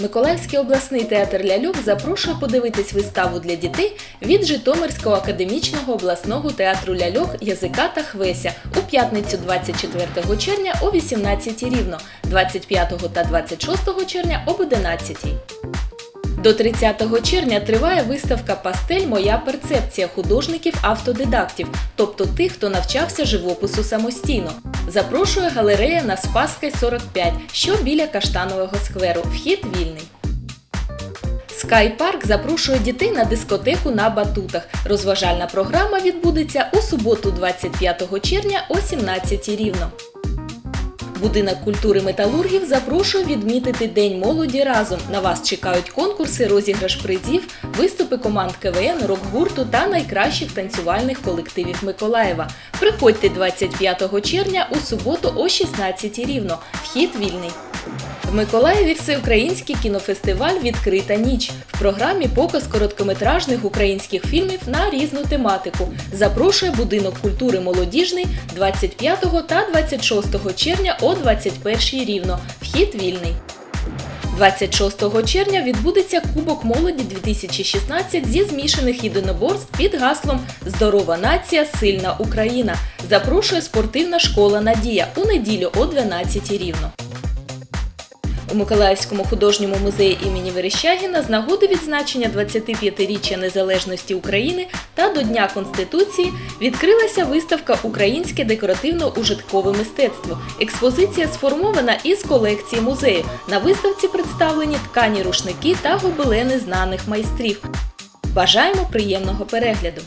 Миколаївський обласний театр ляльок запрошує подивитись виставу для дітей від Житомирського академічного обласного театру ляльок Язика та Хвеся у п'ятницю 24 червня о 18 рівно, 25 та 26 червня об 11. До 30 червня триває виставка Пастель Моя перцепція художників-автодидактів, тобто тих, хто навчався живопису самостійно. Запрошує галерея на Спаська 45, що біля Каштанового скверу. Вхід вільний. Скай Парк запрошує дітей на дискотеку на батутах. Розважальна програма відбудеться у суботу, 25 червня о 17 рівно. Будинок культури металургів запрошує відмітити День молоді разом. На вас чекають конкурси, розіграш призів, виступи команд КВН, рок-гурту та найкращих танцювальних колективів Миколаєва. Приходьте 25 червня у суботу о 16 рівно. Вхід вільний. В Миколаєві всеукраїнський кінофестиваль Відкрита ніч. В програмі показ короткометражних українських фільмів на різну тематику. Запрошує будинок культури молодіжний 25 та 26 червня о 21 рівно. Вхід вільний. 26 червня відбудеться Кубок молоді 2016 зі змішаних єдиноборств під гаслом Здорова нація, сильна Україна. Запрошує спортивна школа Надія у неділю о 12 рівно. У Миколаївському художньому музеї імені Верещагіна з нагоди відзначення 25-річчя незалежності України та до Дня Конституції відкрилася виставка Українське декоративно-ужиткове мистецтво. Експозиція сформована із колекції музею. На виставці представлені ткані рушники та гобелени знаних майстрів. Бажаємо приємного перегляду!